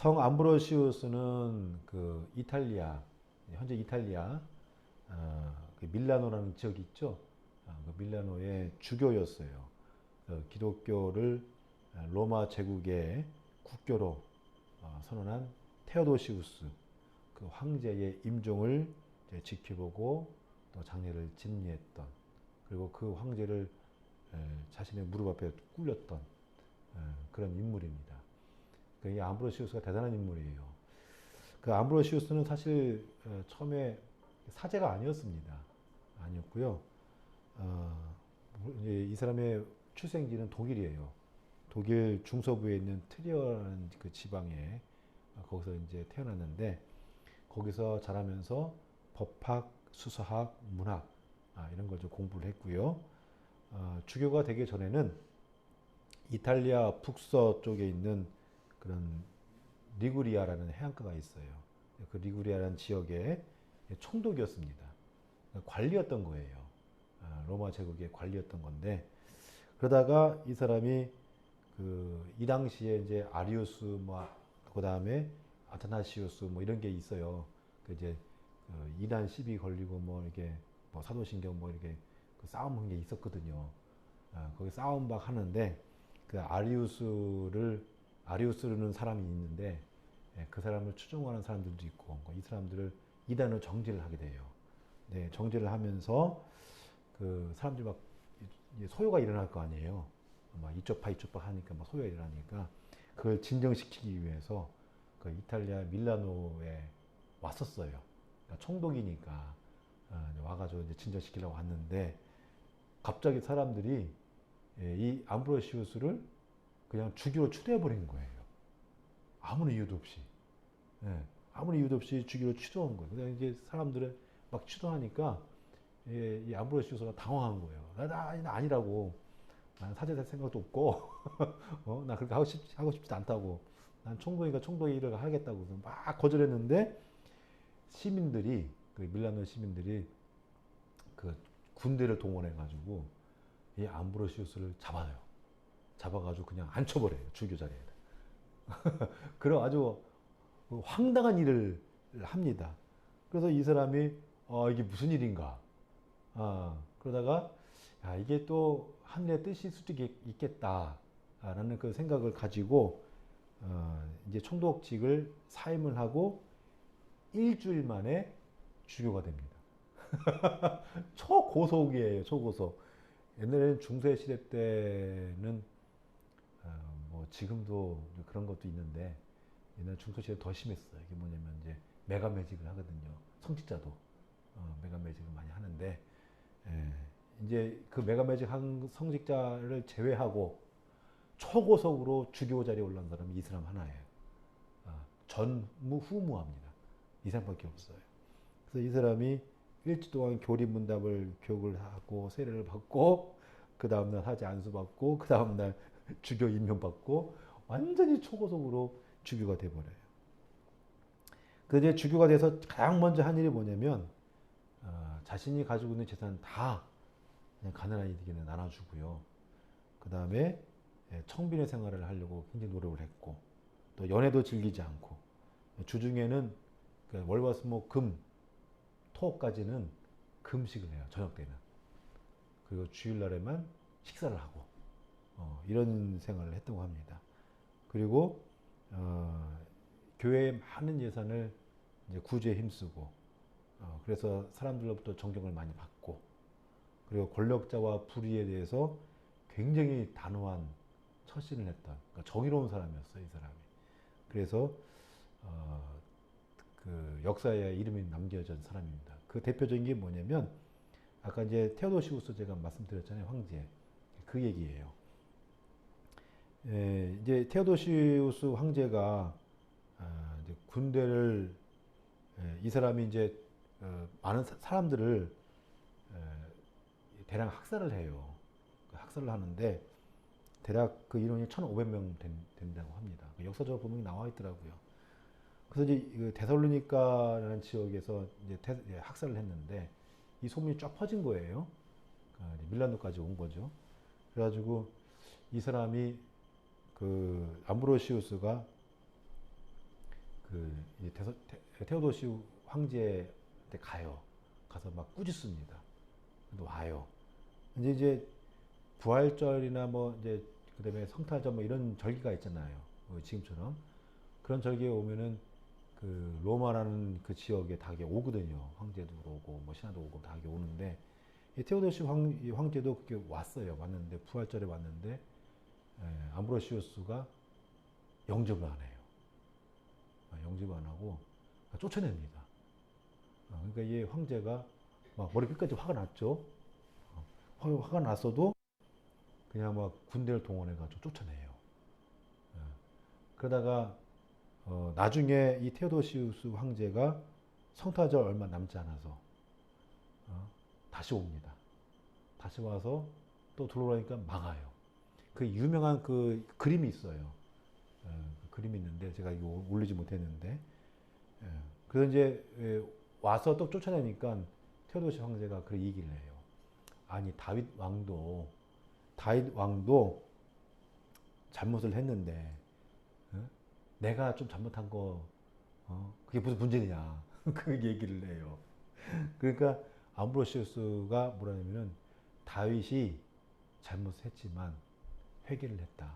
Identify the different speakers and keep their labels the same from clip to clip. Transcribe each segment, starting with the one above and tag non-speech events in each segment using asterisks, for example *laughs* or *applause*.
Speaker 1: 성 암브로시우스는 그 이탈리아 현재 이탈리아 어, 그 밀라노라는 지역이 있죠. 어, 그 밀라노의 주교였어요. 그 기독교를 로마 제국의 국교로 어, 선언한 테오도시우스 그 황제의 임종을 지켜보고 또 장례를 집리했던 그리고 그 황제를 에, 자신의 무릎 앞에 꿇렸던 에, 그런 인물입니다. 그이 암브로시우스가 대단한 인물이에요. 그 암브로시우스는 사실 어, 처음에 사제가 아니었습니다. 아니었고요. 어, 이제 이 사람의 출생지는 독일이에요. 독일 중서부에 있는 트리어라는 그 지방에 어, 거기서 이제 태어났는데 거기서 자라면서 법학, 수사학, 문학 아, 이런 걸 좀 공부를 했고요. 어, 주교가 되기 전에는 이탈리아 북서 쪽에 있는 그런 리구리아라는 해안가가 있어요. 그 리구리아라는 지역의 총독이었습니다. 관리였던 거예요. 아, 로마 제국의 관리였던 건데 그러다가 이 사람이 그 이 당시에 이제 아리우스 뭐 그다음에 아타나시우스 뭐 이런 게 있어요. 그 이제 그 이단 시비 걸리고 뭐 이렇게 뭐 사도신경 뭐 이렇게 그 싸움 한 게 있었거든요. 아, 거기 싸움 막 하는데 그 아리우스를 아리우스라는 사람이 있는데 예, 그 사람을 추종하는 사람들도 있고 뭐이 사람들을 이단으로 정죄를 하게 돼요. 네, 정죄를 하면서 그 사람들이 막 소요가 일어날 거 아니에요. 막 이쪽 파 이쪽 파 하니까 막 소요가 일어나니까 그걸 진정시키기 위해서 그 이탈리아 밀라노에 왔었어요. 그러니까 총독이니까 어, 와가지고 이제 진정시키려고 왔는데 갑자기 사람들이 예, 이 암브로시우스를 그냥 주교로 추대해 버린 거예요. 아무런 이유도 없이. 예, 아무런 이유도 없이 주교로 추도한 거예요. 그냥 이제 사람들을 막 추도하니까 예, 이 암브로시우스가 당황한 거예요. 나, 나, 나 아니라고. 사제 될 생각도 없고, *laughs* 어, 나 그렇게 하고 싶, 하고 싶지도 않다고. 난 총독이니까 총독의 일을 하겠다고. 막 거절했는데, 시민들이, 그 밀라노 시민들이 그 군대를 동원해가지고, 이 암브로시우스를 잡아요. 잡아가지고 그냥 앉혀버려요. 주교 자리에다. *laughs* 그런 아주 황당한 일을 합니다. 그래서 이 사람이 어, 이게 무슨 일인가. 아, 그러다가 야, 이게 또 하늘의 수도 있- 있겠다라는 그 생각을 가지고 어, 이제 총독직을 사임을 하고 일주일 만에 주교가 됩니다. *laughs* 초고속이에요, 초고속. 옛날에는 중세 시대 때는 어, 뭐 지금도 그런 것도 있는데 옛날 중세 시대 더 심했어요. 이게 뭐냐면 이제 메가 매직을 하거든요. 성직자도 어, 메가 매직을 많이 하는데 예, 이제 그 메가 매직 한 성직자를 제외하고 초고속으로 주교 자리에 올라온 사람이 이 사람 하나예요. 아, 전무후무합니다. 이 사람밖에 없어요. 그래서 이 사람이 일주 동안 교리문답을 교육을 하고 세례를 받고 그 다음날 사제 안수 받고 그 다음날 주교 임명 받고 완전히 초고속으로 주교가 돼버려요. 그 이제 주교가 돼서 가장 먼저 한 일이 뭐냐면 어, 자신이 가지고 있는 재산 다 그냥 가난한 이들에게 나눠주고요. 그 다음에 청빈의 생활을 하려고 굉장히 노력을 했고 또 연애도 즐기지 않고 주중에는 그 월화수목 금 토까지는 금식을 해요. 저녁 때는. 그리고 주일날에만 식사를 하고 어, 이런 생활을 했다고 합니다. 그리고 어, 교회의 많은 예산을 이제 구제에 힘쓰고 어, 그래서 사람들로부터 존경을 많이 받고 그리고 권력자와 불의에 대해서 굉장히 단호한 처신을 했던 그러니까 정의로운 사람이었어요 이 사람이. 그래서 어, 그 역사에 이름이 남겨진 사람입니다. 그 대표적인 게 뭐냐면 아까 이제 테오도시우스 제가 말씀드렸잖아요 황제 그 얘기예요. 예, 이제 테오도시우스 황제가 아, 이제 군대를 예, 이 사람이 이제 어, 많은 사- 사람들을 에, 대량 학살을 해요. 그 학살을 하는데 대략 그 인원이 1,500명 된, 된다고 합니다. 그 역사적으로 분명히 나와 있더라고요. 그래서 이제 그 데살로니카라는 지역에서 이제 태- 예, 학살을 했는데 이 소문이 쫙 퍼진 거예요. 그 이제 밀라노까지 온 거죠. 그래가지고 이 사람이 그 암브로시우스가 그 테소, 테, 테오도시 황제한테 가요. 가서 막 꾸짖습니다. 근데 와요. 이제 이제 부활절이나 뭐 이제 그다음에 성탄절 뭐 이런 절기가 있잖아요. 어, 지금처럼 그런 절기에 오면은 그 로마라는 그 지역에 다 이게 오거든요. 황제도 오고 뭐 신하도 오고 다 이게 오는데 이 테오도시 황, 이 황제도 그렇게 왔어요. 왔는데 부활절에 왔는데 에, 암브로시우스가 영접을 안 해요. 아, 영접을 안 하고 쫓아냅니다. 어, 그러니까 이 황제가 막 머리 끝까지 화가 났죠. 어, 화, 화가 났어도 그냥 막 군대를 동원해가지고 쫓아내요. 예. 그러다가 어, 나중에 이 테오도시우스 황제가 성타절 얼마 남지 않아서 어, 다시 옵니다. 다시 와서 또 들어오니까 막아요. 그 유명한 그 그림이 있어요. 예, 그 그림이 있는데 제가 이거 올리지 못했는데 예. 그래서 이제 예, 와서 또 쫓아내니까 테오도시 황제가 그 얘기를 해요. 아니 다윗 왕도 다윗 왕도 잘못을 했는데 어? 내가 좀 잘못한 거 어? 그게 무슨 문제냐 *laughs* 그 얘기를 해요. 그러니까 암브로시우스가 뭐라냐면은 다윗이 잘못했지만 회개를 했다.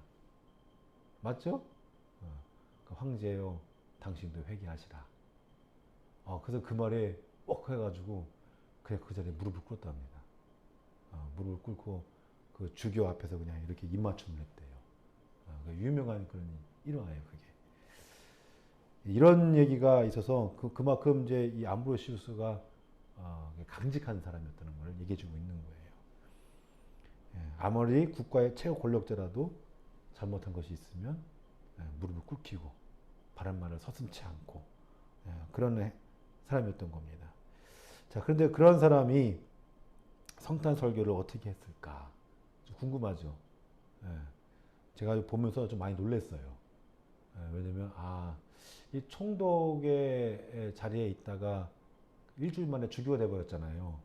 Speaker 1: 맞죠? 어, 그 황제요, 당신도 회개하시라. 어, 그래서 그 말에 뻑 해가지고 그냥 그 자리에 무릎을 꿇었답니다. 어, 무릎을 꿇고 그 주교 앞에서 그냥 이렇게 입맞춤을 했대요. 어, 그 유명한 그런 일화예요, 그게. 이런 얘기가 있어서 그, 그만큼 이제 이 암브로시우스가 어, 강직한 사람이었다는 걸 얘기해주고 있는 거예요. 예, 아무리 국가의 최고 권력자라도 잘못한 것이 있으면 예, 무릎을 꿇히고 바른 말을 서슴지 않고 예, 그런 애- 사람이었던 겁니다. 자, 그런데 그런 사람이 성탄 설교를 어떻게 했을까? 좀 궁금하죠. 예, 제가 보면서 좀 많이 놀랐어요. 예, 왜냐면 아, 이 총독의 자리에 있다가 일주일 만에 주교가 돼 버렸잖아요.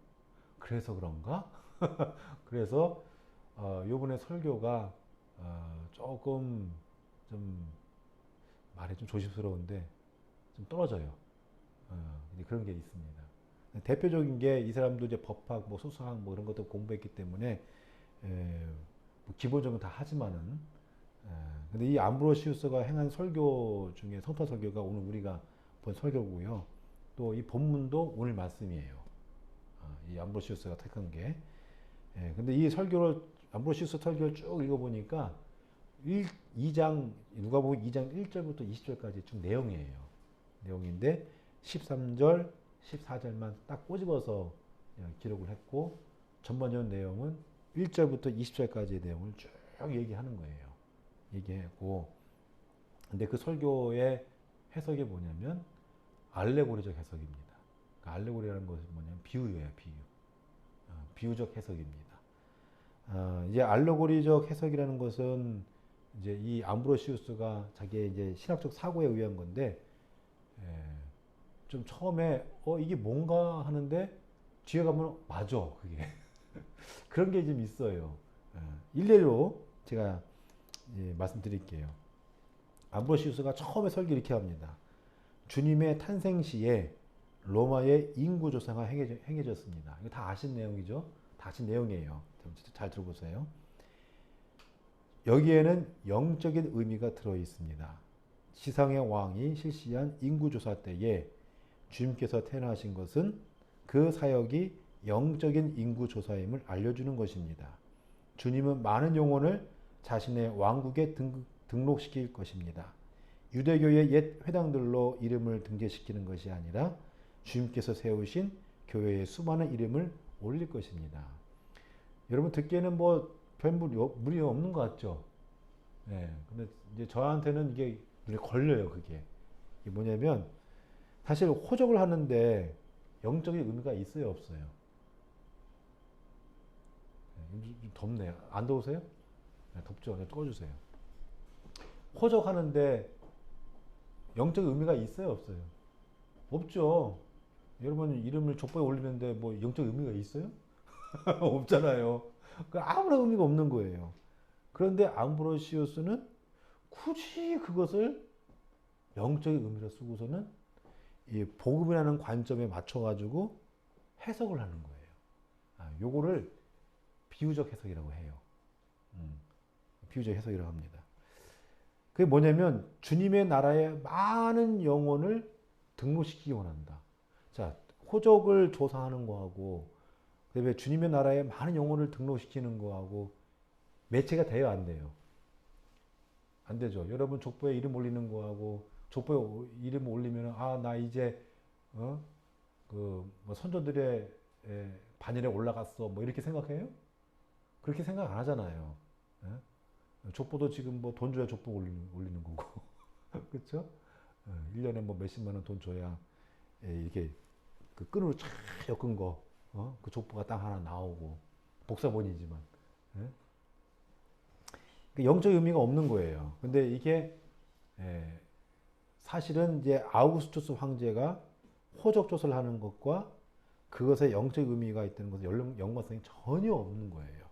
Speaker 1: 그래서 그런가? *laughs* 그래서 어, 요번에 설교가 어, 조금 좀 말이 좀 조심스러운데 좀 떨어져요. 어, 그런 게 있습니다. 대표적인 게 이 사람도 이제 법학, 뭐 소수학 뭐 이런 것도 공부했기 때문에 에, 뭐 기본적으로 다 하지만은 에, 근데 이 암브로시우스가 행한 설교 중에 성타 설교가 오늘 우리가 본 설교고요. 또 이 본문도 오늘 말씀이에요. 아, 이 암브로시우스가 택한 게. 예, 근데 이 설교를 암브로시우스 설교를 쭉 읽어보니까 1, 2장 누가복음 2장 1절부터 20절까지 쭉 내용이에요. 내용인데 13절, 14절만 딱 꼬집어서 예, 기록을 했고 전반적인 내용은 1절부터 20절까지의 내용을 쭉 얘기하는 거예요. 얘기하고 근데 그 설교의 해석이 뭐냐면 알레고리적 해석입니다. 그 알레고리라는 것은 뭐냐면 비유예요, 비유. 어, 비유적 해석입니다. 어, 이제 알레고리적 해석이라는 것은 이제 이 암브로시우스가 자기의 이제 신학적 사고에 의한 건데 에, 좀 처음에 어 이게 뭔가 하는데 뒤에 가면 맞아 그게 *laughs* 그런 게 좀 있어요. 에, 일례로 제가 예, 말씀드릴게요. 암브로시우스가 처음에 설교 이렇게 합니다. 주님의 탄생 시에 로마의 인구 조사가 행해졌습니다. 이거 다 아신 내용이죠? 다 아신 내용이에요. 좀잘 들어보세요. 여기에는 영적인 의미가 들어 있습니다. 지상의 왕이 실시한 인구 조사 때에 주님께서 태어나신 것은 그 사역이 영적인 인구 조사임을 알려주는 것입니다. 주님은 많은 영혼을 자신의 왕국에 등, 등록시킬 것입니다. 유대교의 옛 회당들로 이름을 등재시키는 것이 아니라 주님께서 세우신 교회의 수많은 이름을 올릴 것입니다. 여러분 듣기에는 뭐별 무리 없는 것 같죠? 네. 근데 이제 저한테는 이게 눈에 걸려요, 그게. 이게 뭐냐면 사실 호적을 하는데 영적인 의미가 있어요, 없어요? 네, 좀, 좀 덥네요. 안 더우세요? 네, 덥죠? 네, 꺼주세요. 호적하는데 영적인 의미가 있어요, 없어요? 없죠. 여러분 이름을 족보에 올리는데 뭐 영적 의미가 있어요? *laughs* 없잖아요. 그 아무런 의미가 없는 거예요. 그런데 암브로시우스는 굳이 그것을 영적인 의미로 쓰고서는 이 복음이라는 관점에 맞춰 가지고 해석을 하는 거예요. 아, 요거를 비유적 해석이라고 해요. 음, 비유적 해석이라고 합니다. 그게 뭐냐면 주님의 나라에 많은 영혼을 등록시키기 원한다. 자, 호적을 조사하는 거하고 그다음에 주님의 나라에 많은 영혼을 등록시키는 거하고 매체가 돼요, 안 돼요? 안 되죠. 여러분 족보에 이름 올리는 거하고 족보에 이름 올리면 아, 나 이제 어? 그 뭐 선조들의 에, 반열에 올라갔어. 뭐 이렇게 생각해요? 그렇게 생각 안 하잖아요. 예? 족보도 지금 뭐 돈 줘야 족보 올리는, 올리는 거고. *laughs* 그렇죠? 1년에 뭐 몇십만 원 돈 줘야 예, 이렇게 그 끈으로 쫙 엮은 거, 어? 그 족보가 딱 하나 나오고 복사본이지만 예? 그 영적 의미가 없는 거예요. 근데 이게 예, 사실은 이제 아우구스투스 황제가 호적 조사를 하는 것과 그것에 영적 의미가 있다는 것은 연- 연관성이 전혀 없는 거예요.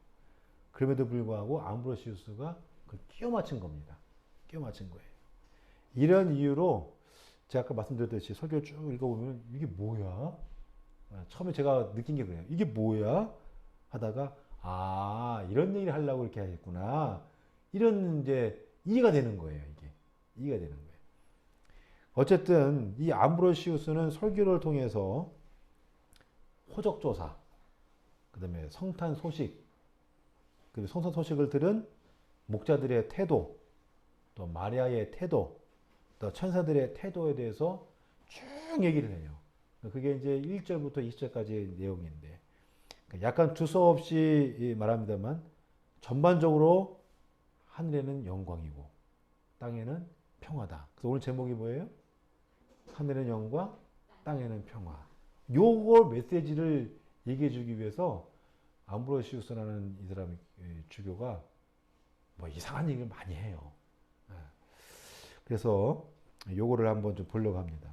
Speaker 1: 그럼에도 불구하고 암브로시우스가 그걸 끼워 맞춘 겁니다. 끼워 맞춘 거예요. 이런 이유로 제가 아까 말씀드렸듯이 설교를 쭉 읽어보면 이게 뭐야? 아, 처음에 제가 느낀 게 그래요. 이게 뭐야? 하다가 아 이런 얘기를 하려고 이렇게 하겠구나. 이런 이제 이해가 되는 거예요. 이게 이해가 되는 거예요. 어쨌든 이 암브로시우스는 설교를 통해서 호적 조사, 그다음에 성탄 소식, 그리고 성탄 소식을 들은 목자들의 태도, 또 마리아의 태도, 또 천사들의 태도에 대해서 쭉 얘기를 해요. 그게 이제 1절부터 20절까지의 내용인데, 그러니까 약간 두서없이 말합니다만, 전반적으로 하늘에는 영광이고, 땅에는 평화다. 그래서 오늘 제목이 뭐예요? 하늘에는 영광, 땅에는 평화. 요걸 메시지를 얘기해 주기 위해서 암브로시우스라는 이 사람 의 주교가 뭐 이상한 얘기를 많이 해요. 예. 그래서 요거를 한번 좀 보려고 합니다.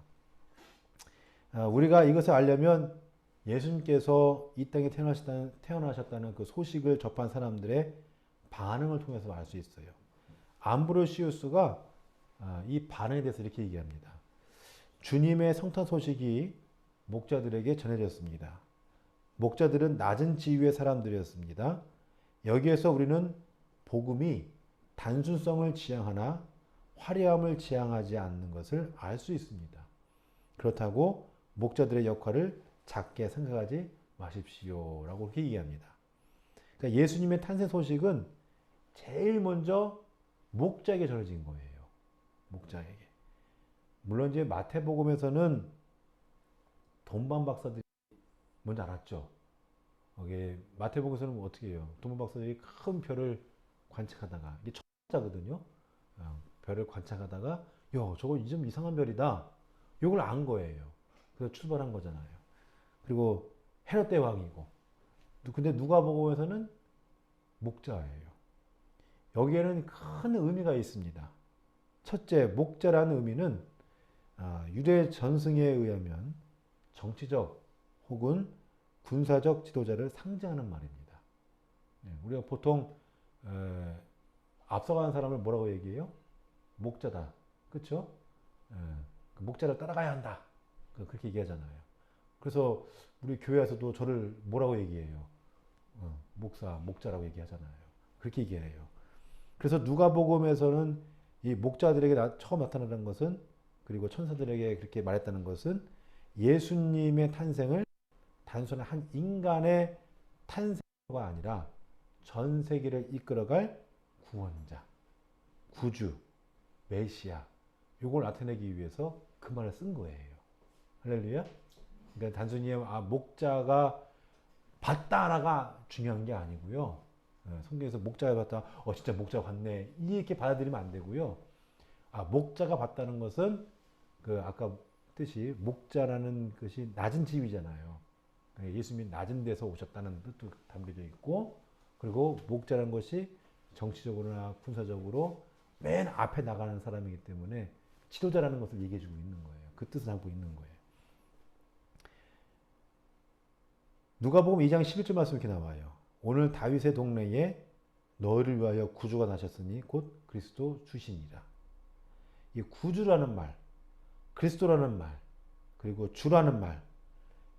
Speaker 1: 아, 우리가 이것을 알려면 예수님께서 이 땅에 태어나셨다는, 태어나셨다는 그 소식을 접한 사람들의 반응을 통해서 알 수 있어요. 암브로시우스가 아, 이 반응에 대해서 이렇게 얘기합니다. 주님의 성탄 소식이 목자들에게 전해졌습니다. 목자들은 낮은 지위의 사람들이었습니다. 여기에서 우리는 복음이 단순성을 지향하나 화려함을 지향하지 않는 것을 알 수 있습니다. 그렇다고 목자들의 역할을 작게 생각하지 마십시오. 라고 그렇게 얘기합니다. 그러니까 예수님의 탄생 소식은 제일 먼저 목자에게 전해진 거예요. 목자에게. 물론 이제 마태복음에서는 돈반 박사들이 뭔지 알았죠. 거기 마태복음에서는 어떻게 해요? 돈반 박사들이 큰 별을 관측하다가 이게 천자거든요. 어, 별을 관측하다가 야 저거 좀 이상한 별이다. 이걸 안 거예요. 그래서 출발한 거잖아요. 그리고 헤롯 대왕이고 근데 누가복음에서는 목자예요. 여기에는 큰 의미가 있습니다. 첫째, 목자라는 의미는 아, 유대 전승에 의하면 정치적 혹은 군사적 지도자를 상징하는 말입니다. 네, 우리가 보통 에, 앞서가는 사람을 뭐라고 얘기해요? 목자다. 그렇죠? 그 목자를 따라가야 한다. 그- 그렇게 얘기하잖아요. 그래서 우리 교회에서도 저를 뭐라고 얘기해요? 어, 목사, 목자라고 얘기하잖아요. 그렇게 얘기해요. 그래서 누가복음에서는 이 목자들에게 나- 처음 나타나는 것은 그리고 천사들에게 그렇게 말했다는 것은 예수님의 탄생을 단순한 한 인간의 탄생가 아니라 전 세계를 이끌어갈 구원자, 구주, 메시아 요걸 나타내기 위해서 그 말을 쓴 거예요. 할렐루야. 그러니까 단순히 아 목자가 봤다라가 중요한 게 아니고요. 예, 성경에서 목자가 봤다, 어 진짜 목자가 봤네 이렇게 받아들이면 안 되고요. 아 목자가 봤다는 것은 그 아까 뜻이 목자라는 것이 낮은 지위잖아요. 그러니까 예수님이 낮은 데서 오셨다는 뜻도 담겨져 있고, 그리고 목자라는 것이 정치적으로나 군사적으로 맨 앞에 나가는 사람이기 때문에 지도자라는 것을 얘기해주고 있는 거예요. 그 뜻을 담고 있는 거예요. 누가복음 2장 11절 말씀 이렇게 나와요. 오늘 다윗의 동네에 너희를 위하여 구주가 나셨으니 곧 그리스도 주시니라. 이 구주라는 말, 그리스도라는 말, 그리고 주라는 말,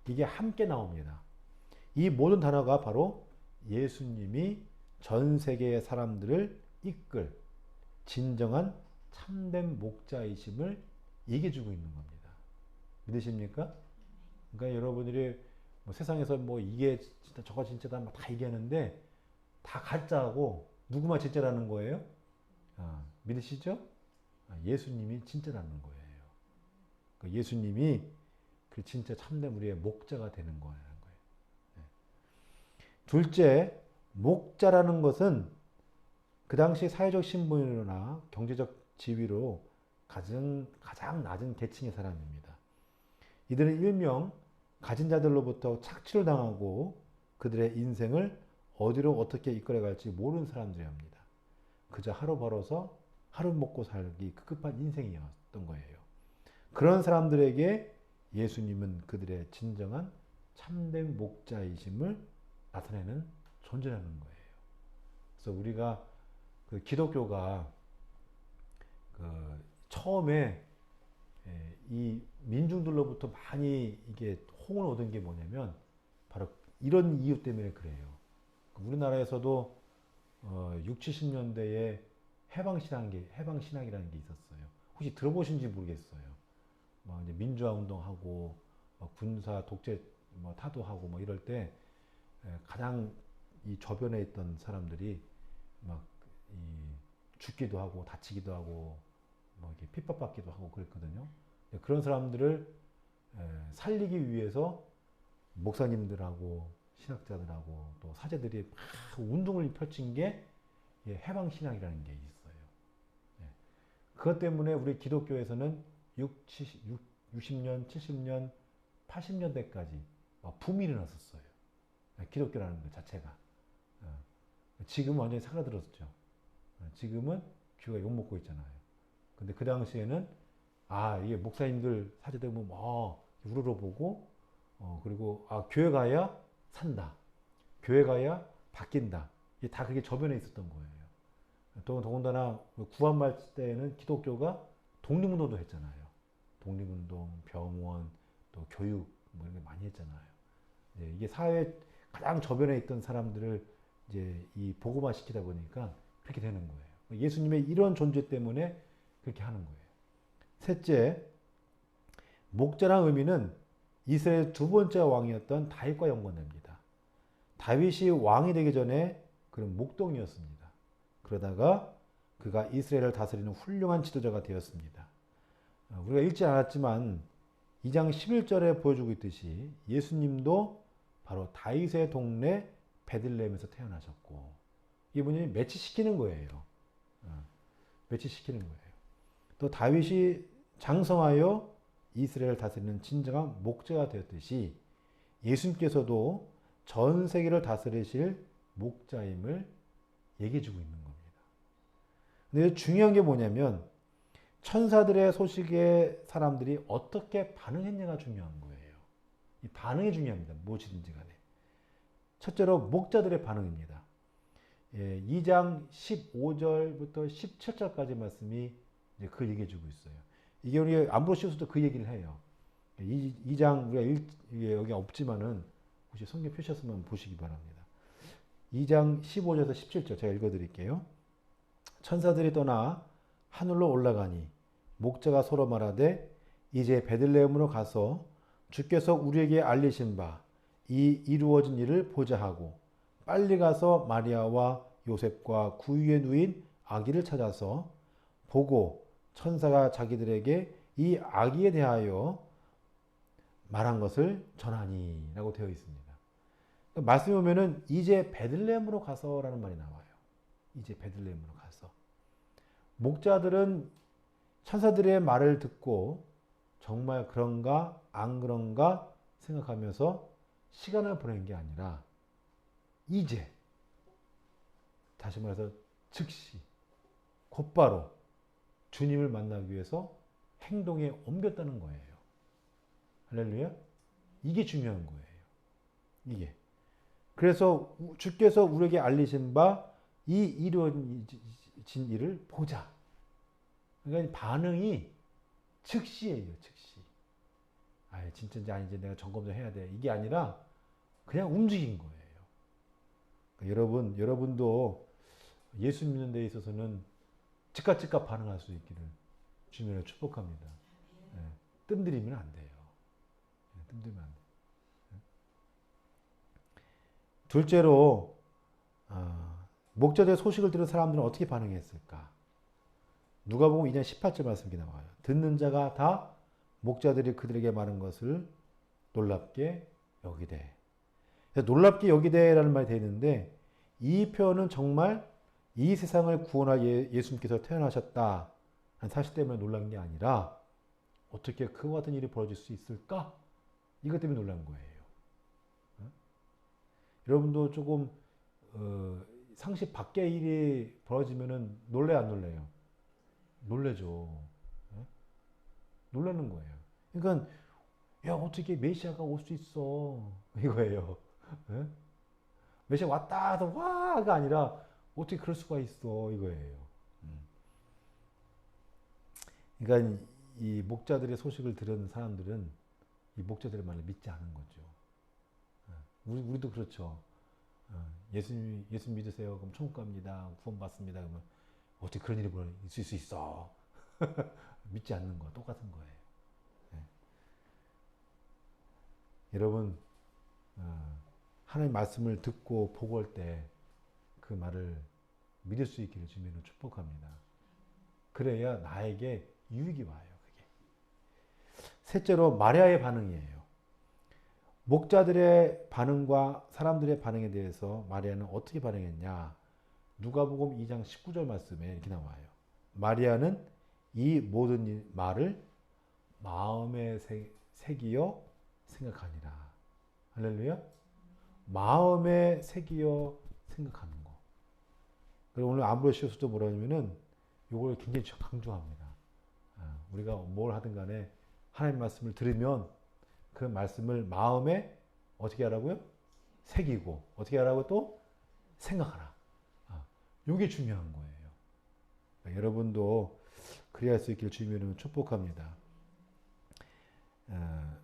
Speaker 1: 이게 함께 나옵니다. 이 모든 단어가 바로 예수님이 전 세계의 사람들을 이끌 진정한 참된 목자이심을 얘기해 주고 있는 겁니다. 믿으십니까? 그러니까 여러분들이 뭐 세상에서 뭐 이게 진짜 저거 진짜다 뭐다 얘기하는데 다 가짜고 누구만 진짜라는 거예요? 아, 믿으시죠? 아, 예수님이 진짜라는 거예요. 그러니까 예수님이 그 진짜 참된 우리의 목자가 되는 거예요. 네. 둘째, 목자라는 것은 그 당시 사회적 신분이나 경제적 지위로 가장, 가장 낮은 계층의 사람입니다. 이들은 일명 가진 자들로부터 착취를 당하고 그들의 인생을 어디로 어떻게 이끌어 갈지 모르는 사람들이옵니다. 그저 하루 벌어서 하루 먹고 살기 급급한 인생이었던 거예요. 그런 사람들에게 예수님은 그들의 진정한 참된 목자이심을 나타내는 존재라는 거예요. 그래서 우리가 그 기독교가 그 처음에 예, 이 민중들로부터 많이 이게 홍을 얻은 게 뭐냐면 바로 이런 이유 때문에 그래요. 우리나라에서도 어, 6, 70년대에 해방신앙 게 해방신학이라는 게 있었어요. 혹시 들어보신지 모르겠어요. 막 이제 민주화 운동하고 군사 독재 뭐 타도하고 뭐 이럴 때 가장 이 저변에 있던 사람들이 막이 죽기도 하고 다치기도 하고 뭐 이렇게 핍박받기도 하고 그랬거든요. 그런 사람들을 살리기 위해서 목사님들하고 신학자들하고 또 사제들이 막 운동을 펼친 게 해방 신학이라는 게 있어요. 네. 그것 때문에 우리 기독교에서는 6, 70, 60년, 70년, 80년대까지 붐이 일어났었어요. 네, 기독교라는 것 자체가. 어. 지금은 완전히 사라들었죠. 어, 지금은 교회가 욕먹고 있잖아요. 근데 그 당시에는 아, 이게 목사님들 사제들 뭐 우러러 보고 어, 그리고 아, 교회 가야 산다. 교회 가야 바뀐다. 이게 다 그게 저변에 있었던 거예요. 또 더군다나 구한말 때에는 기독교가 독립운동도 했잖아요. 독립운동, 병원, 또 교육 뭐 이런 게 많이 했잖아요. 네, 이게 사회 가장 저변에 있던 사람들을 이제 이 보고만 시키다 보니까 그렇게 되는 거예요. 예수님의 이런 존재 때문에 그렇게 하는 거예요. 셋째, 목자란 의미는 이스라엘 두 번째 왕이었던 다윗과 연관됩니다. 다윗이 왕이 되기 전에 그는 목동이었습니다. 그러다가 그가 이스라엘을 다스리는 훌륭한 지도자가 되었습니다. 어, 우리가 읽지 않았지만 2장 11절에 보여주고 있듯이 예수님도 바로 다윗의 동네 베들레헴에서 태어나셨고 이분이 매치시키는 거예요. 어, 매치시키는 거예요. 또 다윗이 장성하여 이스라엘을 다스리는 진정한 목자가 되었듯이 예수님께서도 전 세계를 다스리실 목자임을 얘기해 주고 있는 겁니다. 근데 중요한 게 뭐냐면 천사들의 소식에 사람들이 어떻게 반응했냐가 중요한 거예요. 이 반응이 중요합니다. 무엇이든지 간에. 첫째로 목자들의 반응입니다. 예, 2장 15절부터 17절까지 말씀이 이제 그 얘기해 주고 있어요. 이게 우리 암브로시우스도 그 얘기를 해요. 이, 장 우리가 일, 여기 없지만은 혹시 성경 표시했으면 보시기 바랍니다. 2장 15절에서 17절 제가 읽어 드릴게요. 천사들이 떠나 하늘로 올라가니 목자가 서로 말하되 이제 베들레헴으로 가서 주께서 우리에게 알리신 바 이 이루어진 일을 보자 하고 빨리 가서 마리아와 요셉과 구유에 누인 아기를 찾아서 보고 천사가 자기들에게 이 아기에 대하여 말한 것을 전하니 라고 되어 있습니다. 그러니까 말씀에 보면은 이제 베들레헴으로 가서라는 말이 나와요. 이제 베들레헴으로 가서. 목자들은 천사들의 말을 듣고 정말 그런가 안 그런가 생각하면서 시간을 보낸 게 아니라 이제 다시 말해서 즉시 곧바로 주님을 만나기 위해서 행동에 옮겼다는 거예요. 할렐루야? 이게 중요한 거예요. 이게. 그래서 주께서 우리에게 알리신 바 이 이루어진 일을 보자. 그러니까 이 반응이 즉시예요, 즉시. 아, 진짜인지 아닌지 내가 점검 좀 해야 돼. 이게 아니라 그냥 움직인 거예요. 그러니까 여러분, 여러분도 예수 믿는 데 있어서는 즉각 즉각 반응할 수 있기를 주님을 축복합니다. 예, 뜸들이면 안 돼요. 예, 뜸들이면 안 돼요. 예. 둘째로 아, 목자들의 소식을 들은 사람들은 어떻게 반응했을까? 누가복음 2장 18절 말씀이 나와요. 듣는 자가 다 목자들이 그들에게 말한 것을 놀랍게 여기되. 놀랍게 여기되라는 말이 되어 있는데 이 표현은 정말 이 세상을 구원할 예, 예수님께서 태어나셨다 한 사실 때문에 놀란 게 아니라 어떻게 그와 같은 일이 벌어질 수 있을까? 이것 때문에 놀란 거예요. 어? 여러분도 조금 어, 상식 밖의 일이 벌어지면은 놀래 안 놀래요? 놀래죠. 어? 놀라는 거예요. 그러니까 야 어떻게 메시아가 올 수 있어 *laughs* 이거예요. 예? 메시아 왔다 해서 와가 아니라 어떻게 그럴 수가 있어 이거예요. 음. 그러니까 이 목자들의 소식을 들은 사람들은 이 목자들의 말을 믿지 않은 거죠. 어, 우리 우리도 그렇죠. 어, 예수님 예수 믿으세요. 그럼 천국 갑니다. 구원 받습니다. 그러면 어떻게 그런 일이 있을 수 있어? *laughs* 믿지 않는 거 똑같은 거예요. 네. 여러분 어, 하나님 말씀을 듣고 보고 할 때 그 말을 믿을 수 있기를 주님으로 축복합니다. 그래야 나에게 유익이 와요. 그게. 셋째로 마리아의 반응이에요. 목자들의 반응과 사람들의 반응에 대해서 마리아는 어떻게 반응했냐? 누가복음 2장 19절 말씀에 이렇게 나와요. 마리아는 이 모든 말을 마음에 새기어 생각하니라. 할렐루야. 마음에 새기어 생각하는 거. 그리고 오늘 아브로시오스도 뭐라 하냐면은 이걸 굉장히 강조합니다. 아, 우리가 뭘 하든 간에 하나님 말씀을 들으면 그 말씀을 마음에 어떻게 하라고요? 새기고 어떻게 하라고 또 생각하라. 아, 이게 중요한 거예요. 그러니까 여러분도 그래야 할수 있기를 주님으로 축복합니다. 아,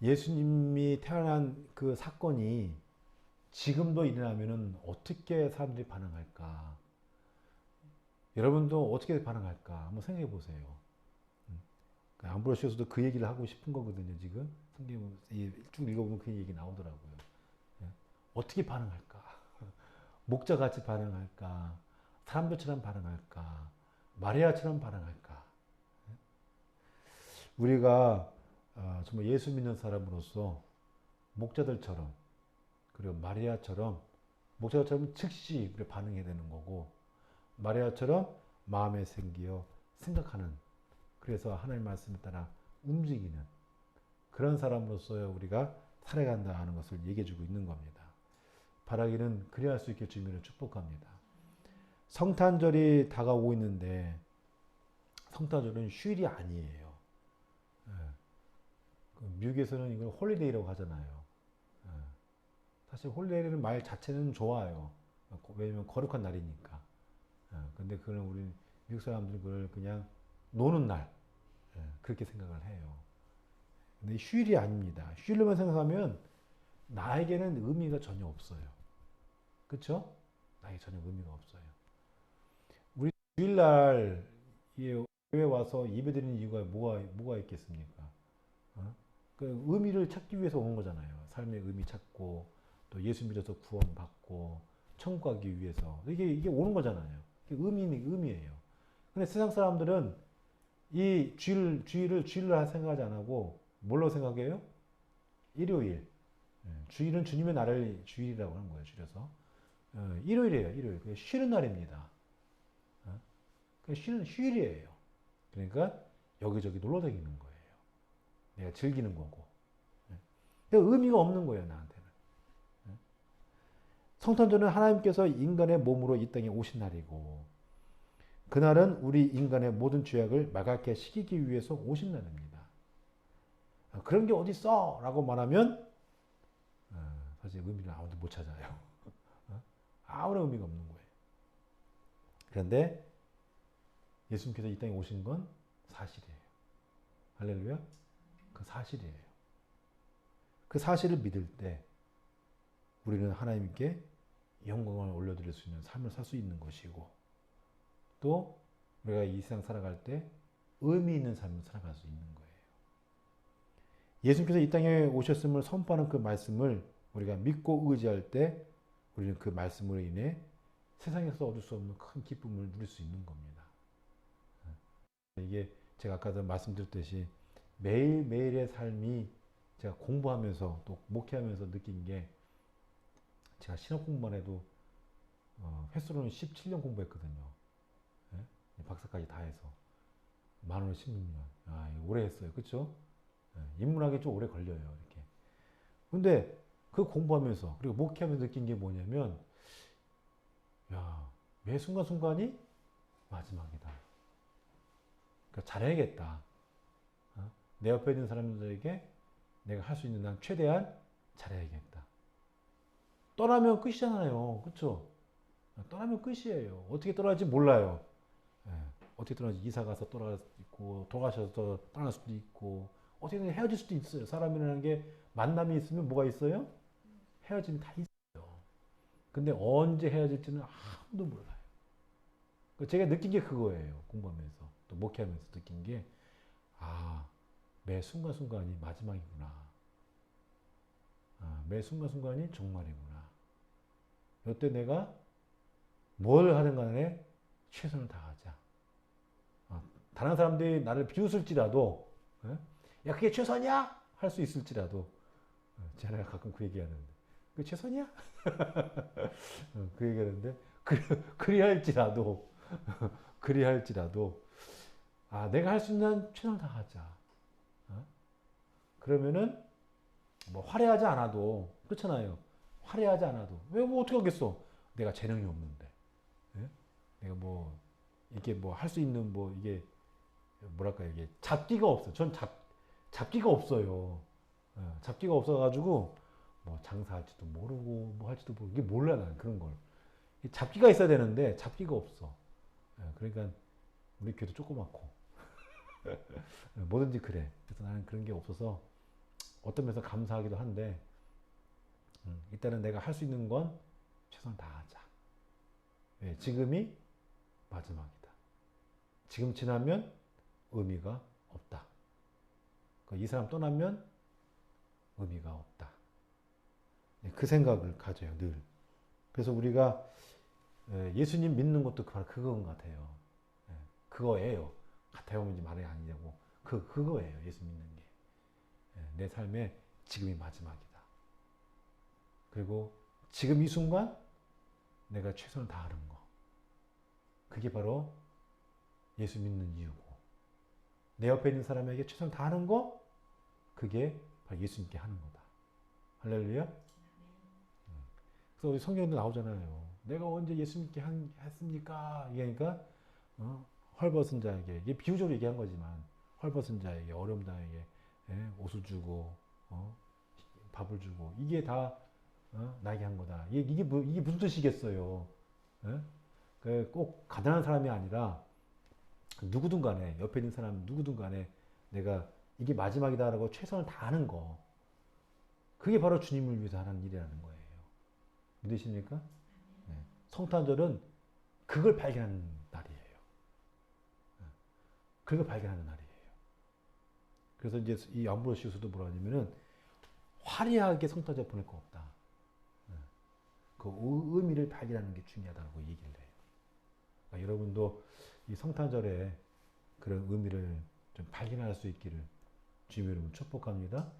Speaker 1: 예수님이 태어난 그 사건이 지금도 일어나면은 어떻게 사람들이 반응할까? 여러분도 어떻게 반응할까? 한번 생각해 보세요. 음. 그 암브로시오스도 그 얘기를 하고 싶은 거거든요, 지금. 성경 쭉 읽어보면 그 얘기 나오더라고요. 예. 어떻게 반응할까? *laughs* 목자 같이 반응할까? 사람들처럼 반응할까? 마리아처럼 반응할까? 예. 우리가 어, 정말 예수 믿는 사람으로서 목자들처럼 그리고 마리아처럼 목자처럼 즉시 반응해야 되는 거고 마리아처럼 마음에 생기어 생각하는 그래서 하나님 말씀에 따라 움직이는 그런 사람으로서 우리가 살아간다 하는 것을 얘기해 주고 있는 겁니다. 바라기는 그래야 할 수 있게 주님을 축복합니다. 성탄절이 다가오고 있는데 성탄절은 휴일이 아니에요. 예. 그 미국에서는 이걸 홀리데이라고 하잖아요. 예. 사실 홀리데이라는 말 자체는 좋아요. 왜냐면 거룩한 날이니까. 예. 근데 그는 우리 미국 사람들은 그걸 그냥 노는 날 그렇게 생각을 해요. 근데 휴일이 아닙니다. 휴일로만 생각하면 나에게는 의미가 전혀 없어요. 그렇죠? 나에게 전혀 의미가 없어요. 우리 주일날 교회 와서 예배드리는 이유가 뭐가 뭐가 있겠습니까? 어? 그 의미를 찾기 위해서 온 거잖아요. 삶의 의미 찾고 또 예수 믿어서 구원받고 천국 가기 위해서 이게 이게 오는 거잖아요. 의미 의미예요. 근데 세상 사람들은 이 주일 주일을 주일로 생각하지 안 하고 뭘로 생각해요? 일요일. 예, 주일은 주님의 날을 주일이라고 하는 거예요. 줄여서 어, 일요일이에요. 일요일. 쉬는 날입니다. 어? 쉬는 휴일이에요. 그러니까 여기저기 놀러 다니는 거예요. 내가 즐기는 거고. 예. 의미가 없는 거예요, 나한테는. 예. 성탄절은 하나님께서 인간의 몸으로 이 땅에 오신 날이고, 그날은 우리 인간의 모든 죄악을 마각해 시키기 위해서 오신 날입니다. 아, 그런 게 어디 있어? 라고 말하면, 어, 사실 의미를 아무도 못 찾아요. 어? 아무런 의미가 없는 거예요. 그런데 예수님께서 이 땅에 오신 건 사실이에요. 할렐루야. 그 사실이에요. 그 사실을 믿을 때 우리는 하나님께 영광을 올려드릴 수 있는 삶을 살 수 있는 것이고 또 우리가 이 세상 살아갈 때 의미 있는 삶을 살아갈 수 있는 거예요. 예수님께서 이 땅에 오셨음을 선포하는 그 말씀을 우리가 믿고 의지할 때 우리는 그 말씀으로 인해 세상에서 얻을 수 없는 큰 기쁨을 누릴 수 있는 겁니다. 이게 제가 아까도 말씀드렸듯이 매일매일의 삶이 제가 공부하면서 또 목회하면서 느낀 게 제가 신학 공부만 해도 어, 횟수로는 17년 공부했거든요. 예? 박사까지 다 해서 만원 16년. 아, 이거 오래 했어요. 그렇죠? 예, 인문학이 좀 오래 걸려요. 이렇게. 근데 그 공부하면서 그리고 목회하면서 느낀 게 뭐냐면 야, 매 순간순간이 마지막이다. 그러니까 잘해야겠다. 어? 내 옆에 있는 사람들에게 내가 할 수 있는 난 최대한 잘해야겠다. 떠나면 끝이잖아요. 그렇죠? 떠나면 끝이에요. 어떻게 떠날지 몰라요. 예, 어떻게 떠날지 이사 가서 떠날 수도 있고 돌아가셔서 떠날 수도 있고 어떻게든 헤어질 수도 있어요. 사람이라는 게 만남이 있으면 뭐가 있어요? 헤어짐이 다 있어요. 근데 언제 헤어질지는 아무도 몰라요. 그 제가 느낀 게 그거예요. 공부하면서 또 목회하면서 느낀 게 아, 매 순간순간이 마지막이구나. 아, 매 순간순간이 종말이구나. 이때 내가 뭘 하든 간에 최선을 다하자. 아, 다른 사람들이 나를 비웃을지라도, 예? 야, 그게 최선이야? 할 수 있을지라도, 어, 제가 가끔 그 얘기 하는데, 그 최선이야? *laughs* 어, 그 얘기 하는데, 그, 그리 할지라도, *laughs* 그리 할지라도, 아, 내가 할 수 있는 최선을 다하자. 어? 그러면은, 뭐, 화려하지 않아도, 그렇잖아요. 화려하지 않아도. 왜, 뭐, 어떻게 하겠어? 내가 재능이 없는데. 예? 내가 뭐, 이게 뭐, 할 수 있는 뭐, 이게, 뭐랄까, 이게, 잡기가 없어. 전 잡, 잡기가 없어요. 예, 잡기가 없어가지고, 뭐, 장사할지도 모르고, 뭐 할지도 모르고, 이게 몰라, 나는 그런 걸. 이 잡기가 있어야 되는데, 잡기가 없어. 예, 그러니까, 우리 교도 조그맣고. *laughs* 예, 뭐든지 그래. 그래서 나는 그런 게 없어서, 어떤 면에서 감사하기도 한데, 음, 일단은 내가 할 수 있는 건 최선을 다하자. 예, 지금이 마지막이다. 지금 지나면 의미가 없다. 그이 사람 떠나면 의미가 없다. 예, 그 생각을 가져요, 늘. 그래서 우리가 예, 예수님 믿는 것도 바로 그건 같아요. 예, 그거예요. 같아요인지 말이 아니냐고. 그, 그거예요, 예수 믿는 게. 예, 내 삶의 지금이 마지막이다. 그리고 지금 이 순간 내가 최선을 다하는 거. 그게 바로 예수 믿는 이유고. 내 옆에 있는 사람에게 최선을 다하는 거, 그게 바로 예수님께 하는 거다. 할렐루야? 음. 그래서 우리 성경에도 나오잖아요. 내가 언제 예수님께 한, 했습니까? 이러니까, 어? 헐벗은 자에게, 이게 비유적으로 얘기한 거지만, 헐벗은 자에게, 어려움 자에게, 예? 옷을 주고, 어? 밥을 주고, 이게 다 어? 나에게 한 거다. 이게, 이게, 뭐, 이게 무슨 뜻이겠어요? 예? 그꼭 가난한 사람이 아니라 누구든 간에 옆에 있는 사람 누구든 간에 내가 이게 마지막이다라고 최선을 다하는 거. 그게 바로 주님을 위해서 하는 일이라는 거예요. 믿으십니까? 네. 성탄절은 그걸 발견하는 날이에요. 네. 그걸 발견하는 날이에요. 그래서 이제 이 암브로시우스도 뭐라 하냐면은 화려하게 성탄절 보낼 거 없다. 그 의미를 발견하는 게 중요하다고 얘기를 해요. 그러니까 여러분도 이 성탄절에 그런 의미를 좀 발견할 수 있기를 주님의 이름으로 축복합니다.